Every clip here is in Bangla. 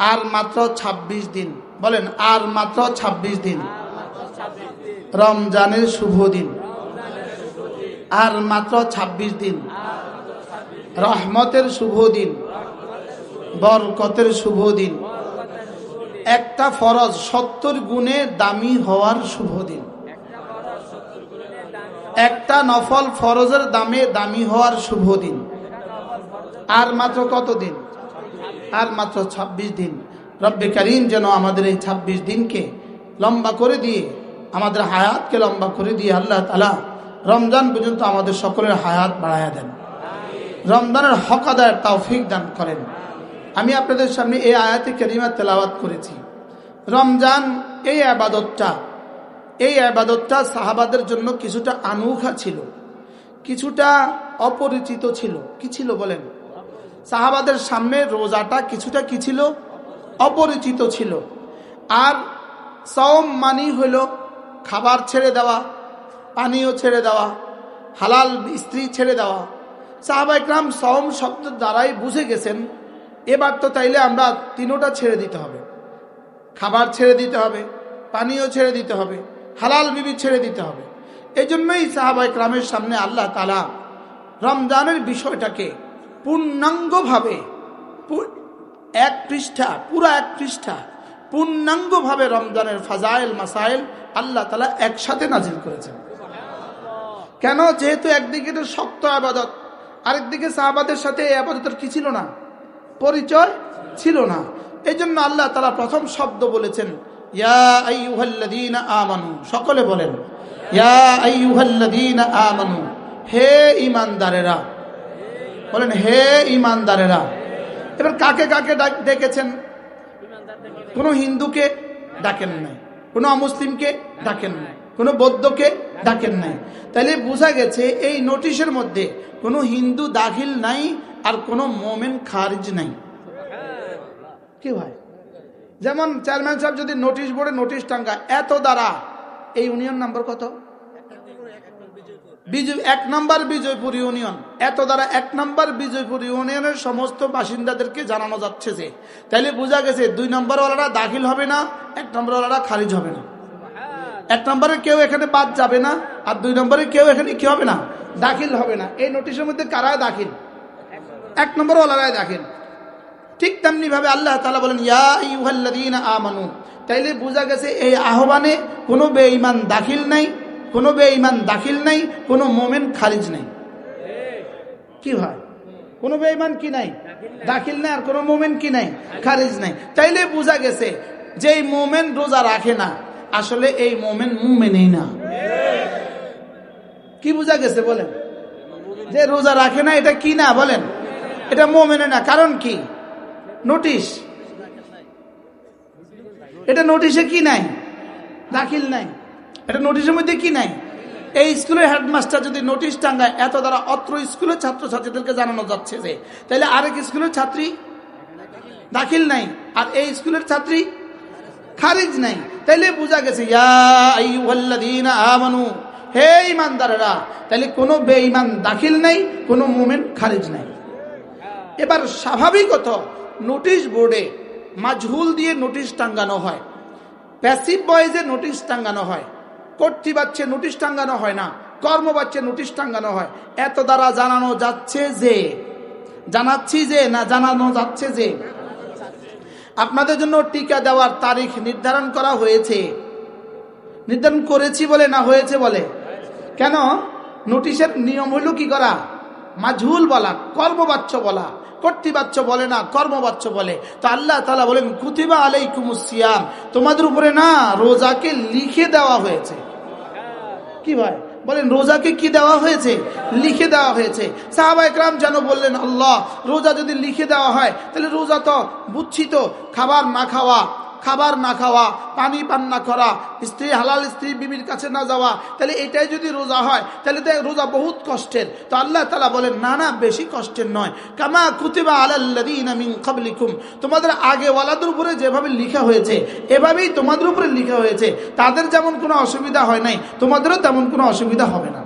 আর মাত্র ২৬ দিন। বলেন, আর মাত্র ২৬ দিন। রমজানের শুভ দিন। আর মাত্র ২৬ দিন। রহমতের শুভ দিন। বরকতের শুভ দিন। একটা ফরজ সত্তর গুণে দামি হওয়ার শুভ দিন। একটা নফল ফরজের দামে দামি হওয়ার শুভ দিন। আর মাত্র কত দিন? আর মাত্র ২৬ দিন। রব্বে করিম যেন আমাদের এই ২৬ দিনকে লম্বা করে দিয়ে আমাদের হায়াতকে লম্বা করে দিয়ে আল্লাহ তালা রমজান পর্যন্ত আমাদের সকলের হায়াত বাড়ায়া দেন। রমজানের হক আদায়ের তৌফিক দান করেন। আমি আপনাদের সামনে এই আয়াতে করিমা তেলাওয়াত করেছি। রমজান এই আবাদতটা এই আবাদতটা সাহাবাদের জন্য কিছুটা আনুখা ছিল, কিছুটা অপরিচিত ছিল। কি ছিল বলেন? সাহাবাদের সামনে রোজাটা কিছুটা কি ছিল? অপরিচিত ছিল। আর সম মানি হইল খাবার ছেড়ে দেওয়া, পানীয় ছেড়ে দেওয়া, হালাল স্ত্রী ছেড়ে দেওয়া। সাহাবা ইকরাম সম শব্দ দ্বারাই বুঝে গেছেন, এবার তো তাইলে আমরা তিনোটা ছেড়ে দিতে হবে। খাবার ছেড়ে দিতে হবে, পানীয় ছেড়ে দিতে হবে, হালাল বিবি ছেড়ে দিতে হবে। এই জন্যই সাহাবা ইকরামের সামনে আল্লাহ তালা রমজানের বিষয়টাকে পূর্ণাঙ্গভাবে এক পৃষ্ঠা, পুরা এক পৃষ্ঠা, পূর্ণাঙ্গভাবে রমজানের ফাজাইল, মাসাইল আল্লাহ তালা একসাথে নাজিল করেছেন। কেন? যেহেতু একদিকে এটা শক্ত আবাদত, আরেকদিকে সাহাবাদের সাথে এই আবাদতের কি ছিল না? পরিচয় ছিল না। এই জন্য আল্লাহ তালা প্রথম শব্দ বলেছেন সকলে বলেন, ইয়া হে ইমানদারেরা বলেন, হে ইমানদারেরা। এবার কাকে কাকে ডাক- ডেকেছেন? কোনো হিন্দুকে ডাকেন নাই, কোনো অমুসলিমকে ডাকেন নাই, কোনো বৌদ্ধকে ডাকেন নাই। তাহলে বোঝা গেছে এই নোটিশের মধ্যে কোনো হিন্দু দাখিল নাই আর কোনো মোমেন খারিজ নাই। কি ভাই? যেমন চেয়ারম্যান সাহেব যদি নোটিশ বোর্ডে নোটিশ টাঙ্গা এত দ্বারা এই ইউনিয়ন নাম্বার কত? বিজয়, এক নম্বর বিজয়পুর ইউনিয়ন। এত দ্বারা এক নম্বর বিজয়পুর ইউনিয়নের সমস্ত বাসিন্দাদেরকে জানানো যাচ্ছে যে, তাইলে বোঝা গেছে দুই নম্বরওয়ালারা দাখিল হবে না, এক নম্বরওয়ালারা খারিজ হবে না। এক নম্বরে কেউ এখানে বাদ যাবে না, আর দুই নম্বরে কেউ এখানে কি হবে না, দাখিল হবে না। এই নোটিশের মধ্যে কারা দাখিল? এক নম্বর ওয়ালারাই দাখিল। ঠিক তেমনি ভাবে আল্লাহ তালা বলেন, ইয়া ইউহাল্লাদিন আমানু। তাইলে বোঝা গেছে এই আহ্বানে কোনো বেঈমান দাখিল নাই কোনো বেঈমান দাখিল নাই, কোনো মোমেন খারিজ নাই। কি হয় কোনো বেঈমান কি নাই? দাখিল নাই আর কোনো মোমেন কি নাই? খারিজ নাই। তাইলে বোঝা গেছে যে এই মোমেন রোজা রাখে না, আসলে এই মোমেন মুমেনই না। কি বোঝা গেছে বলেন? যে রোজা রাখে না, এটা কি না বলেন? এটা মোমেনে না। কারণ কি? নোটিশ। এটা নোটিশে কি নাই? দাখিল নাই। এটা নোটিশের মধ্যে কি নাই? এই স্কুলের হেডমাস্টার যদি নোটিশ টাঙ্গায়, এত দ্বারা অত্র স্কুলের ছাত্রছাত্রীদেরকে জানানো যাচ্ছে যে তাহলে আরেক স্কুলের ছাত্রী দাখিল নাই, আর এই স্কুলের ছাত্রী খারিজ নাই। তাইলে বোঝা গেছে হে ইমানদারেরা তাহলে কোনো বেঈমান দাখিল নাই, কোনো মুমিন খারিজ নাই। এবার স্বাভাবিকত নোটিশ বোর্ডে মাঝহুল দিয়ে নোটিশ টাঙ্গানো হয়, প্যাসিভ বয়েজে নোটিশ টাঙ্গানো হয়। কর্তৃবাচ্যে নোটিশ টাঙ্গানো হয় না কর্মবাচ্যে নোটিশ টাঙ্গানো হয়। এত দ্বারা জানানো যাচ্ছে যে, জানাচ্ছি যে না জানানো যাচ্ছে যে? আপনাদের জন্য টিকা দেওয়ার তারিখ নির্ধারণ করা হয়েছে। নির্ধারণ করেছি বলে না হয়েছে বলে? কেন? নোটিশের নিয়ম হইল কি করা? মাঝুল বলা, কর্মবাচ্য বলা। কর্তৃবাচ্য বলে না, কর্মবাচ্য বলে। তো আল্লাহ তালা বলেন, কুতিবা আলাইকুমুসিয়াম তোমাদের উপরে না রোজাকে লিখে দেওয়া হয়েছে। কি ভাই? বলেন, রোজাকে কি দেওয়া হয়েছে? লিখে দেওয়া হয়েছে। সাহাবা একরাম যেন বললেন, আল্লাহ, রোজা যদি লিখে দেওয়া হয়, তাহলে রোজা তো বুঝছি তো খাবার না খাওয়া। খাবার না খাওয়া, পানি পান না করা, স্ত্রী হালাল, স্ত্রী বিবির কাছে না যাওয়া, তাহলে এটাই যদি রোজা হয়, তাহলে তো রোজা বহুত কষ্টের। তো আল্লাহ তালা বলেন, না না, বেশি কষ্টের নয়। কামা কুতিবা ক্বাবলিকুম। তোমাদের আগে ওয়ালাদের উপরে যেভাবে লিখা হয়েছে, এভাবেই তোমাদের উপরে লিখা হয়েছে। তাদের যেমন কোনো অসুবিধা হয় নাই, তোমাদেরও তেমন কোনো অসুবিধা হবে না।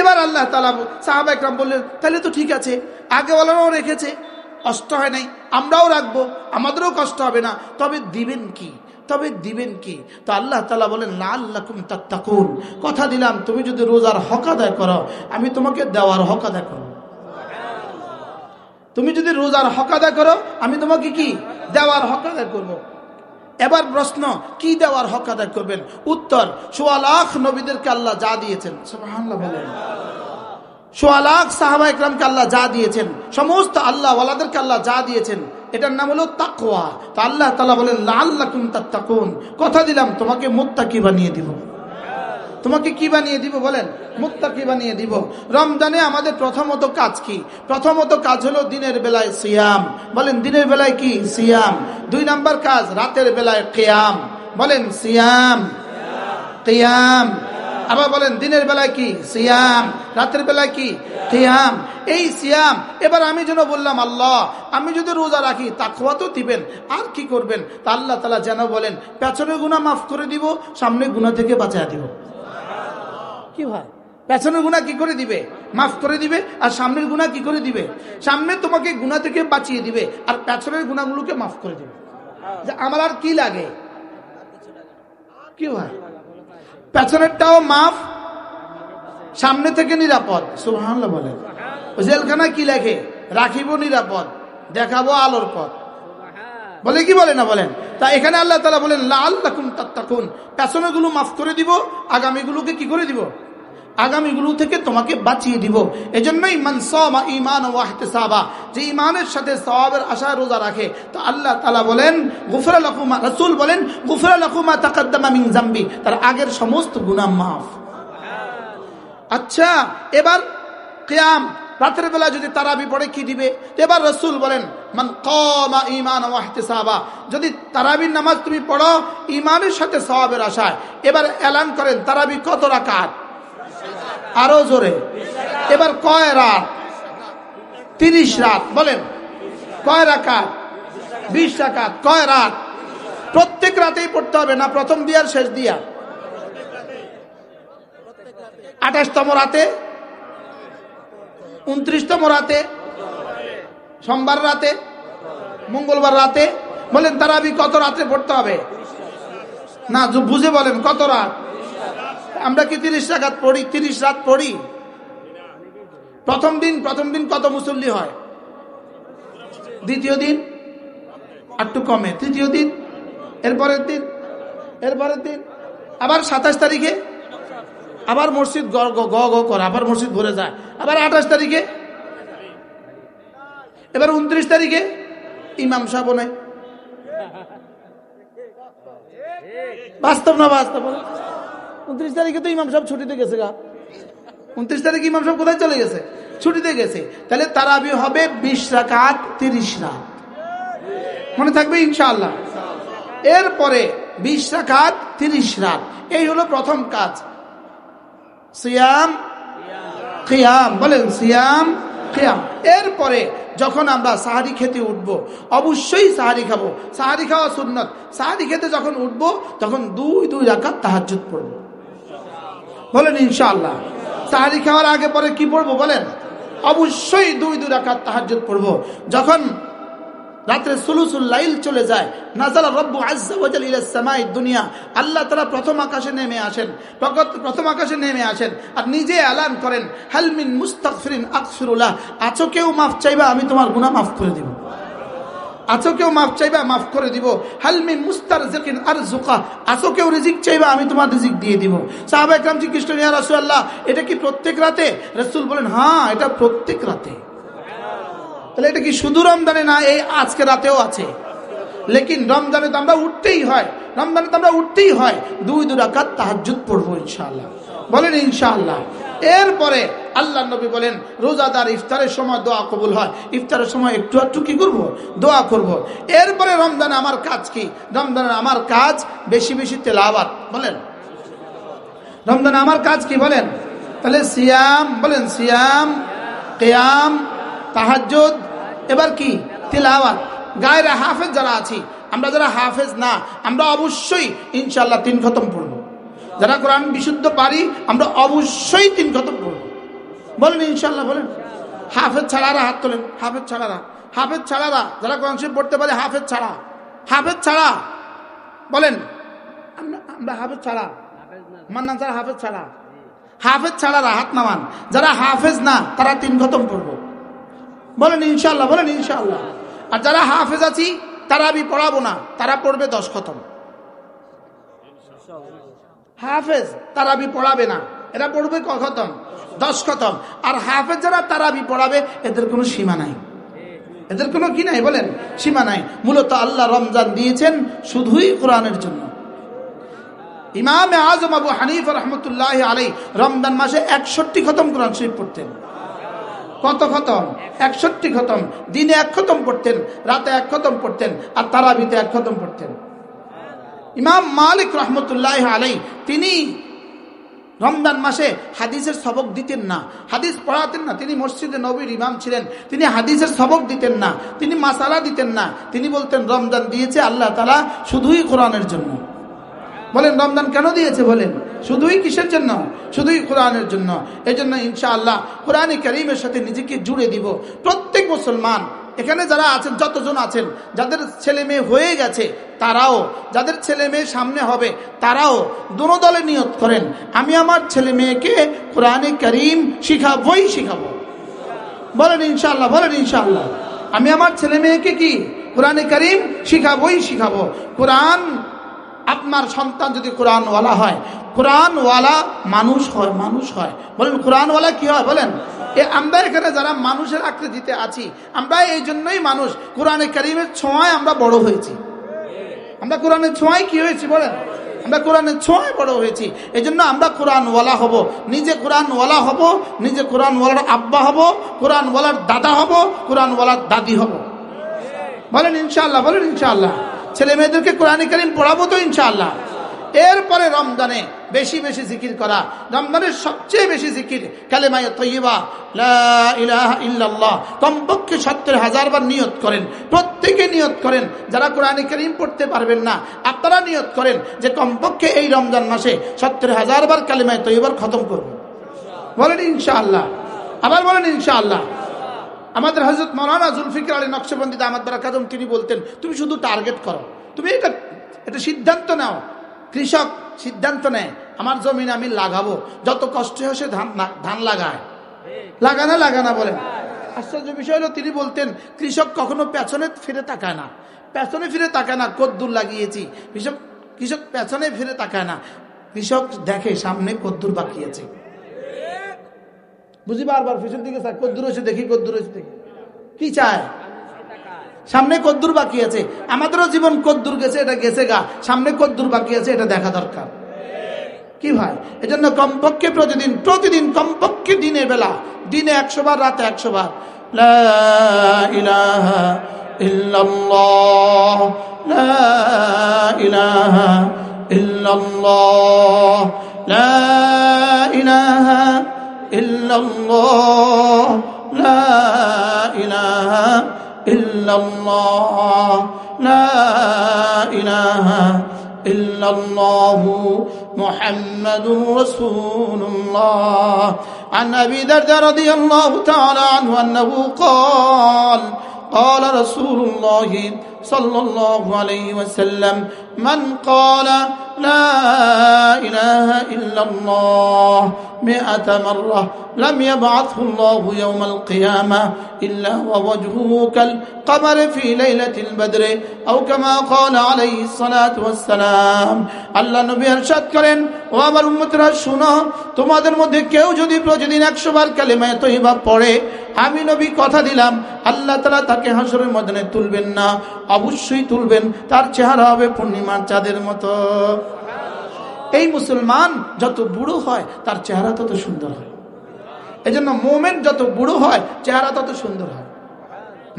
এবার আল্লাহ তালা সাহাবা একরাম বললেন, তাহলে তো ঠিক আছে আগেওয়ালারাও রেখেছে। কষ্ট হয় নাই, আমরাও রাখব, আমাদেরও কষ্ট হবে না। তবে দিবেন কি? তবে দিবেন কি? তো আল্লাহ তালা বলেন না আল্লাকুম তাত্তাকুন। কথা দিলাম, তুমি যদি রোজার হক আদায় করো, আমি তোমাকে দেওয়ার হক আদায় করো তুমি যদি রোজার হক আদায় করো, আমি তোমাকে কি? দেওয়ার হক আদায় করব। এবার প্রশ্ন, কি দেওয়ার হক আদায় করবেন? উত্তর সোয়া লাখ নবীদেরকে আল্লাহ যা দিয়েছেন। বলেন। সোয়া লাখ সাহাবা ইকরামকে আল্লাহ যা দিয়েছেন, সমস্ত আল্লাহ ওয়ালাদেরকে আল্লাহ যা দিয়েছেন, এটার নাম হলো তাকোয়া তো আল্লাহ তালা বলেন লাল্লাকুম তাকুন কথা দিলাম, তোমাকে মুত্তাকি বানিয়ে দিব। তোমাকে কি বানিয়ে দিব বলেন? মুত্তাকি বানিয়ে দিব। রমজানে আমাদের প্রথমত কাজ কি? প্রথমত কাজ হলো দিনের বেলায় সিয়াম। বলেন, দিনের বেলায় কি? সিয়াম। দুই নাম্বার কাজ, রাতের বেলায় কেয়াম। বলেন, সিয়াম। কেয়াম। আবার বলেন, দিনের বেলায় কি? সিয়াম। রাতের বেলায় কি? কেয়াম এই সিয়াম, এবার আমি যেন বললাম, আল্লাহ, আমি যদি রোজা রাখি, তাকওয়া তো দিবেন, আর কি করবেন? তা আল্লাহ তালা যেন বলেন, পেছনের গুণা মাফ করে দিব সামনে গুণা থেকে বাঁচায় দিব। কি ভাই? পেছনের গুণা কি করে দিবে? মাফ করে দিবে, আর সামনের গুণা কি করে দিবে? সামনে তোমাকে গুণা থেকে বাঁচিয়ে দিবে, আর পেছনের গুণাগুলোকে মাফ করে দিবে। যে আমার আর কি লাগে? কি ভাই? পেছনেরটাও মাফ সামনে থেকে নিরাপদ। সুবহানাল্লাহ বলে। জেলখানা কি লেখে? রাখিব নিরাপদ দেখাবো আলোর পথ। বলে কি বলে না বলেন? তা এখানে আল্লাহ তালা বলেন লাল লাকুন তাত্তাকুন। পেছনেগুলো মাফ করে দিব আগামীগুলোকে কি করে দিব? আগামীগুলো থেকে তোমাকে বাঁচিয়ে দিব। এজন্যই মানসমা ইমান ওয়াহতেসাবা যে ইমানের সাথে সওয়াবের আশা রোজা রাখে। তো আল্লাহ তালা বলেন, গুফরা লকুমা রসুল বলেন, গুফরা লকুমা তাকাদ্দামা মিন জাম্বি তার আগের সমস্ত গুনাহ মাফ। আচ্ছা এবার কিয়াম, রাতের বেলা যদি তারাবি পড়ে কি দিবে? এবার রসুল বলেন, মান কমা ইমান ওয়াহতিসাবা যদি তারাবির নামাজ তুমি পড়ো ইমানের সাথে সওয়াবের আশায়। এবার এলান করেন তারাবি কত রাকাত? আরও জোরে। এবার কয় রাত? তিরিশ রাত, বলেন। কয় রাকাত? বিশ রাকাত। কয় রাত? প্রত্যেক রাতেই পড়তে হবে না প্রথম দিয়ার শেষ দিয়া? আঠাশতম রাতে? উনত্রিশতম রাতে? সোমবার রাতে? মঙ্গলবার রাতে? বলেন তারাবি কত রাতে পড়তে হবে? না, বুঝে বলেন কত রাত? আমরা কি তিরিশ রাত পড়ি? তিরিশ রাত পড়ি? প্রথম দিন প্রথম দিন কত মুসল্লি হয়? দ্বিতীয় দিন? একটু কমে। তৃতীয় দিন? এরপরের দিন? এরপরের দিন? আবার সাতাশ তারিখে? আবার মসজিদ গ গ করে, আবার মসজিদ ভরে যায়। আবার আঠাশ তারিখে? এবার উনত্রিশ তারিখে? ইমাম সাহেব নাই। বাস্তব না বাস্তব? উনত্রিশ তারিখে তো ইমাম সাহেব ছুটিতে গেছে গা। উনত্রিশ তারিখে ইমাম সাহেব কোথায় চলে গেছে? ছুটিতে গেছে। তাহলে তারাবি হবে বিশ রাকাত তিরিশ রাত। মনে থাকবে ইনশাআল্লাহ। এরপরে বিশ রাকাত তিরিশ রাত। এই হলো প্রথম কাজ। সিয়াম খিয়াম বলেন, সিয়াম খিয়াম এরপরে যখন আমরা সাহারি খেতে উঠব, অবশ্যই সাহারি খাব। সাহারি খাওয়া সুন্নত। সাহারি খেতে যখন উঠব, তখন দুই দুই রাকাত তাহাজ্জুদ পড়ব। বলেন ইনশাআল্লাহ। সাহারি খাওয়ার আগে পরে কি পড়ব বলেন? অবশ্যই দুই দুই রাকাত তাহাজ্জুদ পড়ব। যখন রাত্রে সুলুসুল লাইল চলে যায় নাজালা রব্বু আজ্জা ওয়াজাল ইলা সামাই দুনিয়া, আল্লাহ তাআলা প্রথম আকাশে নেমে আসেন। প্রথম আকাশে নেমে আসেন আর নিজে এলান করেন হালমিন মুস্তাগফিরিন আকফিরুল্লাহ, আছো কেউ মাফ চাইবা, আমি তোমার গুনাহ মাফ করে দিব। আছো কেউ মাফ চাইবা? মাফ করে দিব। হালমিন মুস্তার জেকিন আর জুকা আছো কেউ রিজিক চাইবা? আমি তোমার রিজিক দিয়ে দিব। সাহাবা একরাম করেন ইয়া রাসূলুল্লাহ, এটা কি প্রত্যেক রাতে? রাসূল বলেন হ্যাঁ এটা প্রত্যেক রাতে। তাহলে এটা কি শুধু রমজানে না, এই আজকে রাতেও আছে। লেকিন রমজানে তো আমরা উঠতেই হয়। রমজানে তো আমরা উঠতেই হয়। দুই দু রাকাত তাহাজ্জুদ পড়ব ইনশাআল্লাহ। বলেন ইনশাআল্লাহ। এরপরে আল্লাহ নবী বলেন, রোজাদার ইফতারের সময় দোয়া কবুল হয়। ইফতারের সময় একটু একটু কি করব? দোয়া করব। এরপরে রমজানে আমার কাজ কি? রমজানে আমার কাজ বেশি বেশি তেলাওয়াত। বলেন। রমজানে আমার কাজ কি বলেন? তাহলে সিয়াম, বলেন সিয়াম, কেয়াম, তাহাজ্জুদ, এবার কি? তিলাওয়াত। গায়ের হাফেজ যারা আছি, আমরা যারা হাফেজ না, আমরা অবশ্যই ইনশাল্লাহ তিন খতম পড়ব। যারা কোরআন বিশুদ্ধ পারি, আমরা অবশ্যই তিন খতম পড়ব। বলেন ইনশাল্লাহ বলেন। হাফেজ ছাড়ারা হাত তোলেন। হাফেজ ছাড়ারা। হাফেজ ছাড়ারা, যারা কোরআন শরীফ পড়তে পারে, হাফেজ ছাড়া। হাফেজ ছাড়া। বলেন, আমরা আমরা ছাড়া। মান্নান ছাড়া হাফেজ ছাড়া। হাফেজ ছাড়ারা হাত নামান। যারা হাফেজ না, তারা তিন খতম পড়ব। বলেন ইনশাল্লাহ বলেন ইনশাল্লাহ আর যারা হাফেজ আছি, তারা আমি পড়াবো না, তারা পড়বে দশ খতম হাফেজ তারাবি পড়াবে না। এরা পড়বে ক খতম দশ খতম আর হাফেজ যারা তারাবি পড়াবে, এদের কোনো সীমা নাই। এদের কোনো কি নাই বলেন? সীমা নাই। মূলত আল্লাহ রমজান দিয়েছেন শুধুই কোরআনের জন্য। ইমাম আজম আবু হানিফ রহমতুল্লাহ আলাই রমজান মাসে একষট্টি খতম কোরআন শরীফ পড়তেন। কত খতম? একষট্টি খতম। দিনে এক খতম পড়তেন, রাতে এক খতম পড়তেন, আর তারাবিতে এক খতম পড়তেন। ইমাম মালিক রহমতুল্লাহ আলাই তিনি রমজান মাসে হাদিসের সবক দিতেন না। হাদিস পড়াতেন না, তিনি মসজিদে নবীর ইমাম ছিলেন। তিনি হাদিসের সবক দিতেন না, তিনি মাসালা দিতেন না। তিনি বলতেন, রমজান দিয়েছে আল্লাহ তালা শুধুই কোরআনের জন্য। বলেন, রমজান কেন দিয়েছে? বলেন, শুধুই কিসের জন্য? শুধুই কোরআনের জন্য। এই জন্য ইনশাআল্লাহ কোরআনী করিমের সাথে নিজেকে জুড়ে দিব। প্রত্যেক মুসলমান এখানে যারা আছেন, যতজন আছেন, যাদের ছেলে মেয়ে হয়ে গেছে, তারাও, যাদের ছেলে মেয়ে সামনে হবে, তারাও দোনো দলে নিয়ত করেন। আমি আমার ছেলে মেয়েকে কোরআনে করিম শিখাবই শিখাবো। বলেন ইনশাল্লাহ বলেন ইনশাল্লাহ আমি আমার ছেলে মেয়েকে কি কোরআনে করিম শিখাবই শিখাবো? কোরআন, আপনার সন্তান যদি কোরআনওয়ালা হয়, কোরআনওয়ালা মানুষ হয় মানুষ হয়। বলেন কোরআনওয়ালা কি হয়? বলেন। এ আমরা এখানে যারা মানুষের আকৃতিতে আছি, আমরা এই জন্যই মানুষ। কোরআনে করিমের ছোঁয়ায় আমরা বড় হয়েছি। আমরা কোরআনের ছোঁয়ায় কি হয়েছি বলেন? আমরা কোরআনের ছোঁয়ায় বড় হয়েছি। এই জন্য আমরা কোরআনওয়ালা হব। নিজে কোরআনওয়ালা হব, নিজে কোরআনওয়ালার আব্বা হব, কোরআনওয়ালার দাদা হব, কোরআনওয়ালার দাদি হব। বলেন ইনশাআল্লাহ বলেন ইনশাআল্লাহ। ছেলে মেয়েদেরকে কোরআনে কারিম পড়াবো তো ইনশাআল্লাহ। এরপরে রমজানে বেশি বেশি জিকির করা, রমজানের সবচেয়ে বেশি জিকির কালেমায় তৈবা ইল্লাল্লাহ, কমপক্ষে সত্তর হাজার বার নিয়ত করেন, প্রত্যেকে নিয়ত করেন, যারা কোরআনে কারিম পড়তে পারবেন না, আপনারা নিয়ত করেন যে কমপক্ষে এই রমজান মাসে সত্তর হাজার বার কালেমায় তৈবার খতম করবেন বলেন ইনশাআল্লাহ। আবার বলেন ইনশাআল্লাহ। আমাদের হজরত মৌলানা জুলফিকর আলী নকশবন্দিত আমার দ্বারা কাদম তিনি বলতেন, তুমি শুধু টার্গেট করো। তুমি এটা এটা সিদ্ধান্ত নাও। কৃষক সিদ্ধান্ত নেয়, আমার জমিন আমি লাগাবো। যত কষ্ট হয় সে ধান ধান লাগায়। লাগানা লাগানা বলেন আশ্চর্য বিষয় হলো, তিনি বলতেন, কৃষক কখনো পেছনে ফিরে তাকায় না। পেছনে ফিরে তাকায় না, কদ্দুর লাগিয়েছি। কৃষক কৃষক পেছনে ফিরে তাকায় না। কৃষক দেখে, সামনে কদ্দুর বাকি আছে। বুঝি বারবার, পিছন দিকে কদ্দুর হয়েছে দেখি, কদ্দুর হয়েছে দেখি। কি চায়? সামনে কদ্দুর বাকি আছে। আমাদেরও জীবন কদ্দুর গেছে, এটা গেছে গা। সামনে কদ্দুর বাকি আছে, এটা দেখা দরকার। কি ভাই? এজন্য কমপক্ষে প্রতিদিন প্রতিদিন কমপক্ষে দিনের বেলা, দিনে একশো বার, রাতে একশো বার। লা إلا الله لا إله إلا الله محمد رسول الله. عن أبي درد رضي الله تعالى عنه أنه قال قال رسول الله صلى الله عليه وسلم من قال لا إله إلا الله مئة مرة لم يبعثه الله يوم القيامة إلا ووجهه كالقمر في ليلة البدر أو كما قال عليه الصلاة والسلام আল্লাহ নবী ارشاد করেন ও আমার উম্মতরা শুনো তোমাদের মধ্যে কেউ যদি প্রতিদিন একশো বার কালেমায় তৈবা পড়ে আমি নবী কথা দিলাম আল্লাহ তালা তাকে হাসরের ময়দানে তুলবেন না অবশ্যই তুলবেন তার চেহারা হবে পূর্ণিমার চাঁদের মতো। এই মুসলমান যত বুড়ো হয়, তার চেহারা তত সুন্দর হয়। এই জন্য মোমেন্ট যত বুড়ো হয়, চেহারা তত সুন্দর হয়।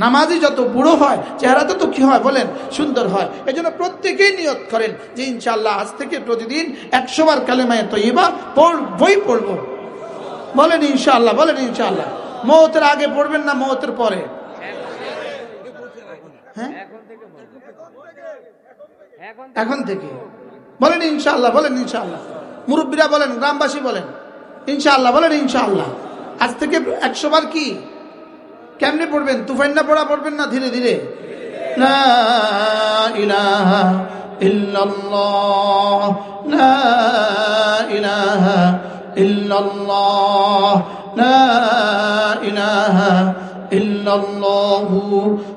নামাজি যত বুড়ো হয়, চেহারা তত কি হয় বলেন? সুন্দর হয়। এই জন্য প্রত্যেকেই নিয়ত করেন যে ইনশাল্লাহ আজ থেকে প্রতিদিন একশো বার কালেমায় তো এবার বই পড়ব। বলেন ইনশাল্লাহ বলেন ইনশাল্লাহ মৌতের আগে পড়বেন না মৌতের পরে? হ্যাঁ? এখন থেকে বলেন ইনশাআল্লাহ বলেন ইনশাআল্লাহ। মুরব্বীরা বলেন, গ্রামবাসী বলেন, ইনশাআল্লাহ বলেন ইনশাআল্লাহ। আজ থেকে একশো বার কি? কেমনে পড়বেন? তুফাইন্না পড়া পড়বেন না ধীরে ধীরে? রাসূলুল্লাহ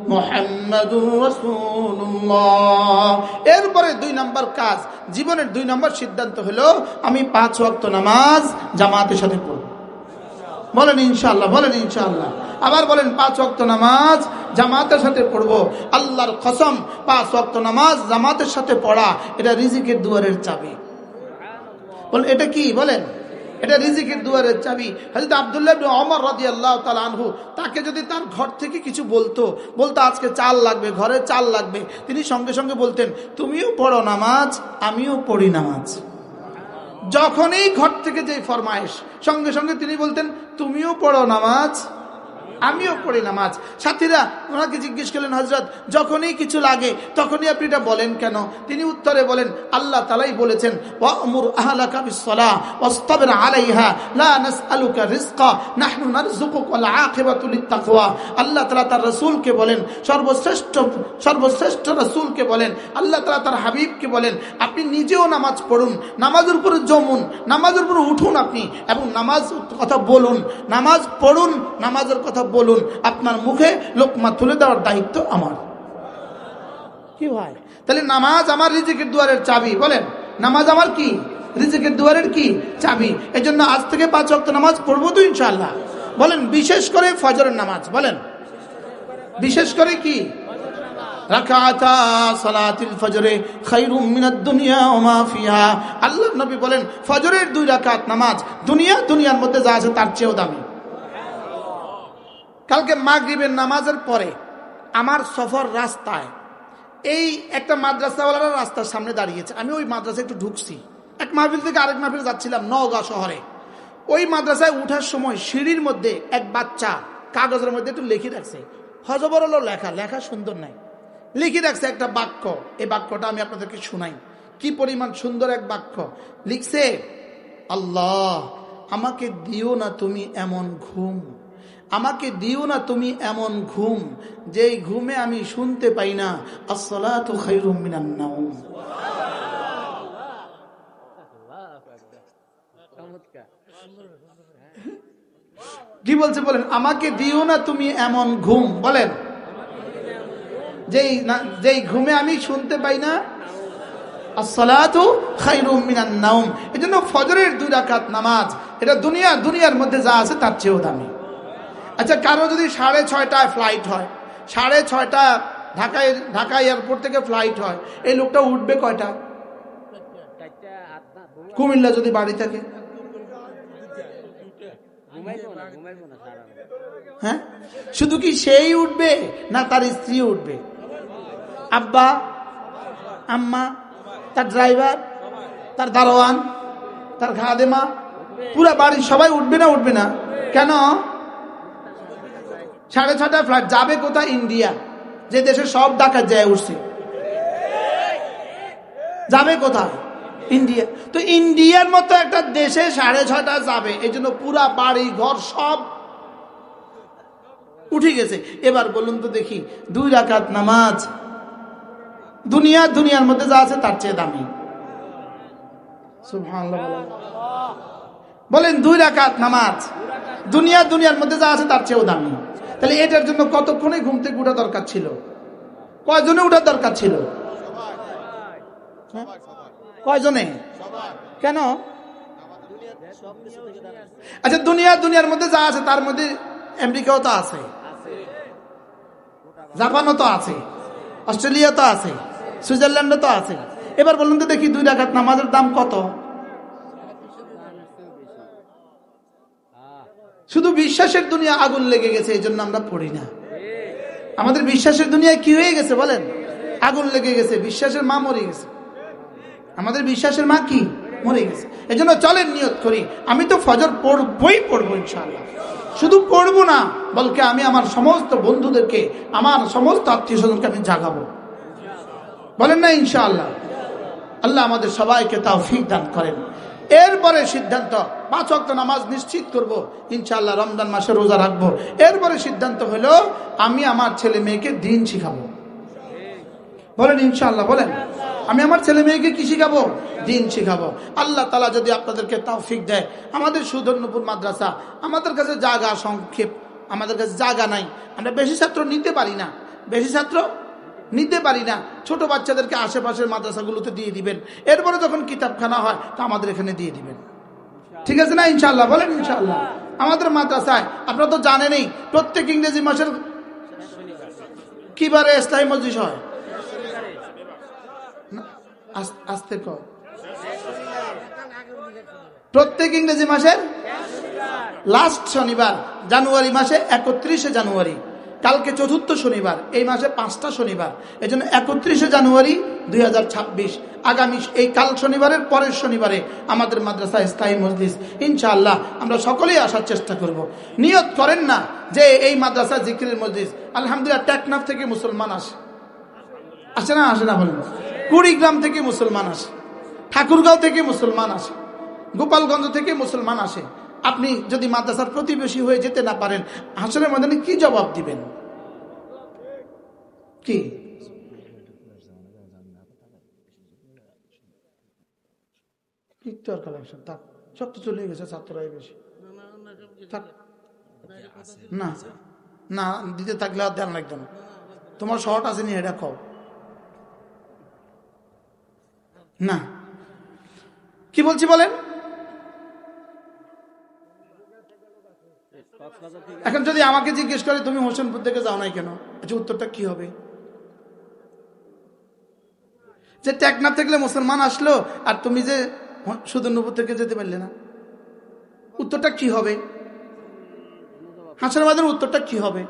এরপরে দুই নম্বর কাজ, জীবনের দুই নম্বর সিদ্ধান্ত হলো, আমি পাঁচ ওয়াক্ত নামাজ জামাতের সাথে পড়ব। বলেন ইনশাল্লাহ বলেন ইনশাআল্লাহ। আবার বলেন, পাঁচ ওয়াক্ত নামাজ জামাতের সাথে পড়ব। আল্লাহর কসম, পাঁচ ওয়াক্ত নামাজ জামাতের সাথে পড়া, এটা রিজিকের দুয়ারের চাবি। বলেন এটা কি? বলেন। এটা রিজিকের দুয়ারের চাবি। হাজরত আবদুল্লাহ অমর রাজি আল্লাহ তালা আনহু তাকে যদি তার ঘর থেকে কিছু বলতো বলতো, আজকে চাল লাগবে, ঘরে চাল লাগবে। তিনি সঙ্গে সঙ্গে বলতেন, তুমিও পড়ো নামাজ, আমিও পড়ি নামাজ। যখনই ঘর থেকে যে ফরমায়েশ, সঙ্গে সঙ্গে তিনি বলতেন, তুমিও পড়ো নামাজ আমিও পড়ি নামাজ। সাথীরা, ওনাকে জিজ্ঞেস করলেন হজরত যখনই কিছু লাগে, তখনই আপনি এটা বলেন কেন? তিনি উত্তরে বলেন, আল্লাহ তালাই বলেছেন, ওয়ামুর আহলাকা বিসসালাহ, ওয়াসতাবির আলাইহা, লা নাসআলুকা রিজকা, নাহনু নারযুকুকা ওয়াল আকিবাতু লিত্তাকওয়া। আল্লাহ তাআলা তার রাসূলকে বলেন, সর্বশ্রেষ্ঠ সর্বশ্রেষ্ঠ রাসূলকে বলেন, আল্লাহ তাআলা তার হাবিবকে বলেন, আপনি নিজেও নামাজ পড়ুন, নামাজের উপরে জমুন, নামাজের উপরে উঠুন আপনি, এবং নামাজ কথা বলুন, নামাজ পড়ুন, নামাজের কথা বলুন, আপনার মুখে লোকমা তুলে দেওয়ার দায়িত্ব আমার। কি ভাই? তাহলে নামাজ আমার রিজিকের দুয়ারের চাবি, বলেন। নামাজ আমার কি? রিজিকের দুয়ারের কি? চাবি। এই জন্য আজ থেকে পাঁচ অক্ট নামাজ পড়ব তো ইনশাল্লাহ বলেন, বিশেষ করে ফজরের নামাজ, বলেন। বিশেষ করে কি? ফিহা। নবী বলেন, ফজরের দুই রাকাত নামাজ দুনিয়া দুনিয়ার মধ্যে যা আছে তার চেয়েও দামি। কালকে মাগরিবের নামাজের পরে আমার সফর রাস্তায়, এই একটা মাদ্রাসাওয়ালারা রাস্তার সামনে দাঁড়িয়েছে। আমি ওই মাদ্রাসায় একটু ঢুকছি। এক মাহফিল থেকে আরেক মাহফিল যাচ্ছিলাম নওগাঁ শহরে। ওই মাদ্রাসায় উঠার সময় সিঁড়ির মধ্যে এক বাচ্চা কাগজের মধ্যে একটু লিখে রাখছে। হজবর হলো লেখা লেখা সুন্দর নাই। লিখে রাখছে একটা বাক্য। এই বাক্যটা আমি আপনাদেরকে শোনাই। কি পরিমাণ সুন্দর এক বাক্য। লিখছে, আল্লাহ, আমাকে দিও না তুমি এমন ঘুম। আমাকে দিও না তুমি এমন ঘুম, যেই ঘুমে আমি শুনতে পাই না। নাওম। কি বলছে বলেন, আমাকে দিও না তুমি এমন ঘুম, বলেন। যেই যেই ঘুমে আমি শুনতে পাই না। আসসালাতু এজন্য ফজরের দুই রাকাত নামাজ, এটা দুনিয়া, দুনিয়ার মধ্যে যা আছে তার চেয়েও দামি। আচ্ছা কারও যদি সাড়ে ছয়টায় ফ্লাইট হয়, সাড়ে ছয়টা ঢাকায় ঢাকা এয়ারপোর্ট থেকে ফ্লাইট হয়, এই লোকটা উঠবে কয়টা? কুমিল্লা যদি বাড়ি থাকে। হ্যাঁ? শুধু কি সেই উঠবে না তার স্ত্রী উঠবে? আব্বা, আম্মা, তার ড্রাইভার তার দারোয়ান, তার খাদেমা, পুরা বাড়ির সবাই উঠবে না উঠবে না? কেন? সাড়ে ছটায় ফ্লাইট যাবে কোথায়? ইন্ডিয়া যে দেশে সব ডাকাত যায় উঠছে। যাবে কোথায়? ইন্ডিয়া তো ইন্ডিয়ার মতো একটা দেশে সাড়ে ছটা যাবে। এই জন্য পুরা বাড়ি, ঘর সব উঠে গেছে। এবার বলুন তো দেখি, দুই রাকাত নামাজ, দুনিয়া দুনিয়ার মধ্যে যা আছে তার চেয়ে দামি। বলেন। বলেন, দুই রাকাত নামাজ, দুনিয়া দুনিয়ার মধ্যে যা আছে তার চেয়েও দামি। তাহলে এটার জন্য কতক্ষণে ঘুম থেকে উঠা দরকার ছিল? কয়জনে উঠার দরকার ছিল? কয়জনে? কেন? আচ্ছা দুনিয়া দুনিয়ার মধ্যে যা আছে তার মধ্যে আমেরিকাও তো আছে। জাপানও তো আছে। অস্ট্রেলিয়া তো আছে। সুইজারল্যান্ডও তো আছে। এবার বলুন তো দেখি দুই রাখাত নামাজের দাম কত? শুধু বিশ্বাসের দুনিয়া আগুন লেগে গেছে, এই জন্য আমরা পড়ি না। আমাদের বিশ্বাসের দুনিয়ায় কি হয়ে গেছে বলেন? আগুন লেগে গেছে, বিশ্বাসের মা মরে গেছে। আমাদের বিশ্বাসের মা কি? মরে গেছে। এই জন্য চলেন নিয়ত করি। আমি তো ফজর পড়বই পড়ব ইনশাআল্লাহ। শুধু পড়ব না, বলকে আমি আমার সমস্ত বন্ধুদেরকে, আমার সমস্ত আত্মীয় স্বজনকে আমি জাগাবো। বলেন না ইনশাআল্লাহ। আল্লাহ আমাদের সবাইকে তাও ফিক দান করেন। এরপরে সিদ্ধান্ত, পাঁচ অক্ট নামাজ নিশ্চিত করব, ইনশাআল্লাহ রমজান মাসে রোজা রাখব। এরপরে সিদ্ধান্ত হলো, আমি আমার ছেলে মেয়েকে দিন শিখাবো। বলেন ইনশাআল্লাহ, বলেন। আমি আমার ছেলে মেয়েকে কি শিখাবো? দিন শিখাবো। আল্লাহ তালা যদি আপনাদেরকে তৌফিক দেয়, আমাদের সুধর্ণপুর মাদ্রাসা, আমাদের কাছে জায়গা সংক্ষেপ, আমাদের কাছে জায়গা নাই। আমরা বেশি ছাত্র নিতে পারি না। বেশি ছাত্র নিতে পারি না। ছোট বাচ্চাদেরকে আশেপাশের মাদ্রাসাগুলোতে দিয়ে দিবেন। এরপরে যখন কিতাবখানা হয়, তা আমাদের এখানে দিয়ে দিবেন। ঠিক আছে না ইনশাল্লাহ বলেন ইনশাল্লাহ আমাদের মাদ্রাসায়, আপনারা তো জানেনই, প্রত্যেক ইংরেজি মাসের কিবারে স্থায়ী মজলিস হয়? আস্তে কর প্রত্যেক ইংরেজি মাসের? লাস্ট শনিবার, জানুয়ারি মাসে একত্রিশে জানুয়ারি। কালকে চতুর্থ শনিবার, এই মাসে পাঁচটা শনিবার। এই জন্য একত্রিশে জানুয়ারি দুই হাজার ছাব্বিশ, আগামী এই কাল শনিবারের পরের শনিবারে আমাদের মাদ্রাসা স্থায়ী মসজিদ ইনশাআল্লাহ আমরা সকলেই আসার চেষ্টা করব। নিয়ত করেন না যে এই মাদ্রাসা জিকিরের মসজিদ আলহামদুলিল্লাহ, টেকনাফ থেকে মুসলমান আসে। আসে না আসে না বলেন। কুড়িগ্রাম থেকে মুসলমান আসে। ঠাকুরগাঁও থেকে মুসলমান আসে। গোপালগঞ্জ থেকে মুসলমান আসে। আপনি যদি মাদ্রাসার প্রতিবেশী হয়ে যেতে না পারেন হাসনের ময়দানে কি জবাব দিবেন? কি? সব তো গেছে, ছাত্ররাই বেশি। না না, দিতে থাকলে আর ধ্যান রাখবে না। তোমার শর্ট এটা না। কি বলছি বলেন? এখন যদি আমাকে জিজ্ঞেস করে, তুমি হোসেনপুর থেকে যাও নাই কেন? আচ্ছা উত্তরটা কি হবে? যে টেকনাফ থেকে মুসলমান আসলো, আর তুমি যে সুদর্ণপুর থেকে যেতে পারলে না। উত্তরটা কি হবে? হাসানাবাদের উত্তরটা কি হবে?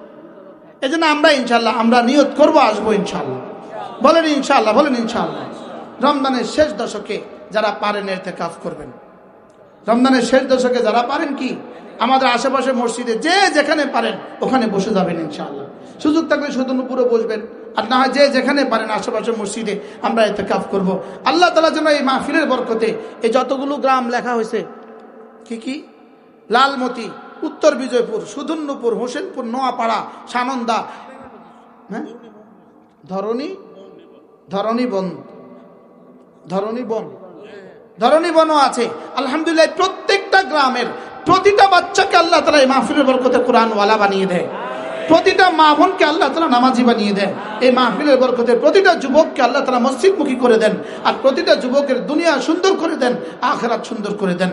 এই জন্য আমরা ইনশাল্লাহ আমরা নিয়ত করব, আসব ইনশাল্লাহ বলেন ইনশাল্লাহ বলেন ইনশাল্লাহ রমজানের শেষ দশকে যারা পারেন এতে কাজ করবেন। রমজানের শেষ দশকে যারা পারেন কি? আমাদের আশেপাশে মসজিদে যে যেখানে পারেন, ওখানে বসে যাবেন ইনশাআল্লাহ। সুযোগ থাকলে সুদনুপুরে বসবেন, আর না হয় যে যেখানে পারেন আশেপাশে মসজিদে আমরা এতে কাজ করব। আল্লাহ তালা যেন এই মাহফিলের বরকতে এই যতগুলো গ্রাম লেখা হয়েছে, কি কি? লালমতি, উত্তর বিজয়পুর সুদন্যপুর হোসেনপুর, নোয়াপাড়া, সানন্দা হ্যাঁ? ধরণী? ধরণী বন। ধরণী বন। ধরণী বনও আছে। আলহামদুলিল্লাহ প্রত্যেকটা গ্রামের প্রতিটা বাচ্চাকে আল্লাহ তালা এই মাহফিলের বরকতে কোরআনওয়ালা বানিয়ে দেয়। প্রতিটা মা বোনকে আল্লাহ তালা নামাজি বানিয়ে দেয়। এই মাহফিলের বরকতে প্রতিটা যুবককে আল্লাহ তালা মসজিদমুখী করে দেন। আর প্রতিটা যুবকের দুনিয়া সুন্দর করে দেন, আখেরাত সুন্দর করে দেন।